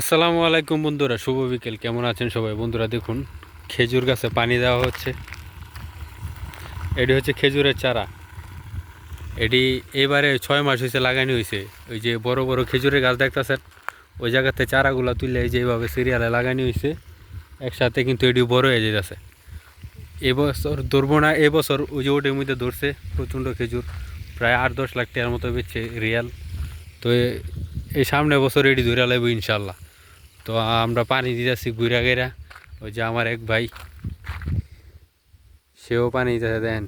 আসসালামু আলাইকুম বন্ধুরা, শুভ বিকেল। কেমন আছেন সবাই? বন্ধুরা দেখুন, খেজুর গাছে পানি দেওয়া হচ্ছে। এটি হচ্ছে খেজুরের চারা। এটি এবারে ছয় মাস হয়েছে লাগানো হয়েছে। ওই যে বড় বড় খেজুরের গাছ দেখতেছেন, ওই জায়গাতে চারাগুলো তুলে এই যে এইভাবে সিরিয়ালে লাগানো হয়েছে। একসাথে কিন্তু এটি বড় হয়ে যেতেছে। এবছর ধরবো না, এবছর ওই যে ওটির মধ্যে ধরছে প্রচণ্ড খেজুর, প্রায় আট দশ লাখ টাকার মতো বেচছে রিয়াল। তো এই সামনে বছর এটি ধরে লাগবে ইনশাল্লাহ। তো আমরা পানি দিতেছি ঘুরা গেরা ওই যে আমার এক ভাই, সেও পানি দিতেছে, দেন।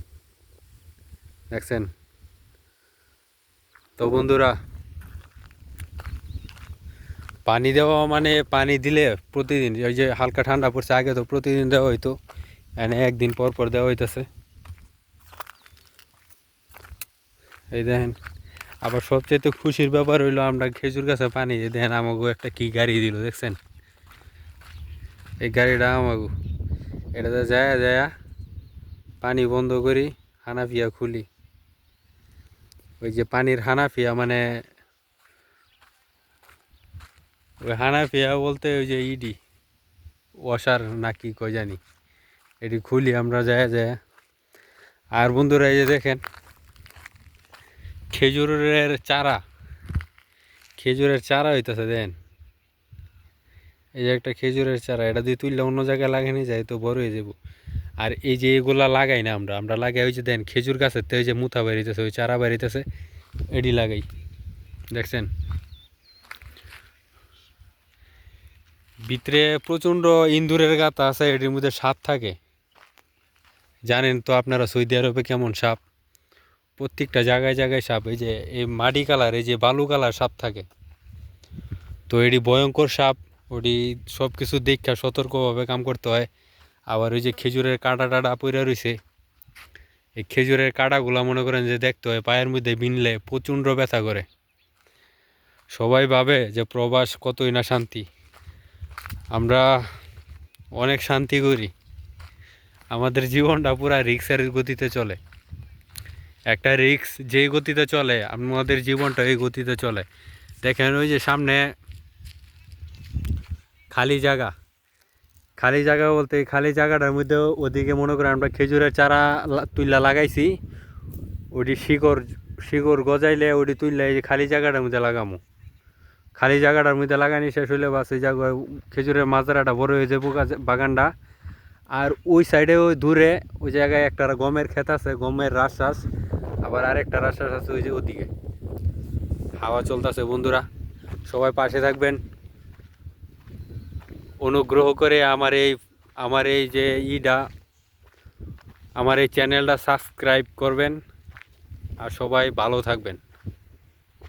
দেখছেন? তো বন্ধুরা, পানি দেওয়া মানে পানি দিলে প্রতিদিন, ওই যে হালকা ঠান্ডা পড়ছে, আগে তো প্রতিদিন দেওয়া হইতো, এনে একদিন পর পর দেওয়া হইতেছে। এই দেখেন আবার সবচেয়ে তো খুশির ব্যাপার হইল আমরা খেজুর গাছে পানি দেন আমাকে একটা কি গাড়ি দিল, দেখছেন? এই গাড়িটা আমাকে এটাতে যায় যায় পানি বন্ধ করি, হানাফিয়া খুলি। ওই যে পানির হানাফিয়া মানে ওই হানাফিয়া বলতে ওই যে ইডি ওয়াশার নাকি কই জানি, এটি খুলি আমরা যায় যায়। আর বন্ধুরা এই যে দেখেন খেজুরের চারা। খেজুরের চারা হইতেছে, দেন। এই যে একটা খেজুরের চারা, এটা দিয়ে তুললে অন্য জায়গায় লাগানি যায় তো বড় হয়ে যাব। আর এই যে এগুলা লাগাই না আমরা আমরা লাগাই ওই যে, দেন, খেজুর গাছের তো ওই যে মুথা বেরিতেছে, ওই চারা বেরিতেছে, এডি লাগাই। দেখছেন? ভিতরে প্রচণ্ড ইন্দুরের গাতা আছে, এটির মধ্যে সাপ থাকে। জানেন তো আপনারা সৌদি আরবে কেমন সাপ? প্রত্যেকটা জায়গায় জায়গায় সাপ, এই যে, এই মাটি কালার, এই যে বালু কালার সাপ থাকে। তো এটি ভয়ঙ্কর সাপ, ওটি সব কিছু দেখা সতর্কভাবে কাম করতে হয়। আবার ওই যে খেজুরের কাঁটা টাটা পইরা রয়েছে এই খেজুরের কাঁটাগুলো মনে করেন যে দেখতে হয়, পায়ের মধ্যে বিনলে প্রচণ্ড ব্যথা করে। সবাই ভাবে যে প্রবাস কতই না শান্তি। আমরা অনেক শান্তি করি। আমাদের জীবনটা পুরা রিক্সের গতিতে চলে। একটা রিক্স যেই গতিতে চলে, আমাদের জীবনটা এই গতিতে চলে। দেখেন ওই যে সামনে খালি জায়গা। খালি জায়গা বলতে খালি জায়গাটার মধ্যে ওদিকে মনে করেন আমরা খেজুরের চারা তুইলা লাগাইছি ওটি শিকড় শিকড় গজাইলে ওটি তুললে এই যে খালি জায়গাটার মধ্যে লাগামো। খালি জায়গাটার মধ্যে লাগানি শেষ হইলে বাস এই জায়গায় খেজুরের মাজারাটা বড় হয়ে যাব বাগানটা। আর ওই সাইডে ওই দূরে, ওই জায়গায় একটা গমের ক্ষেত আছে, গমের রাশ্বাস আবার আরেকটা রাশ্বাস আছে ওই যে ওদিকে। হাওয়া চলতেছে, বন্ধুরা। সবাই পাশে থাকবেন। অনুগ্রহ করে আমার এই আমার এই যে ইটা আমার এই চ্যানেলটা সাবস্ক্রাইব করবেন। আর সবাই ভালো থাকবেন।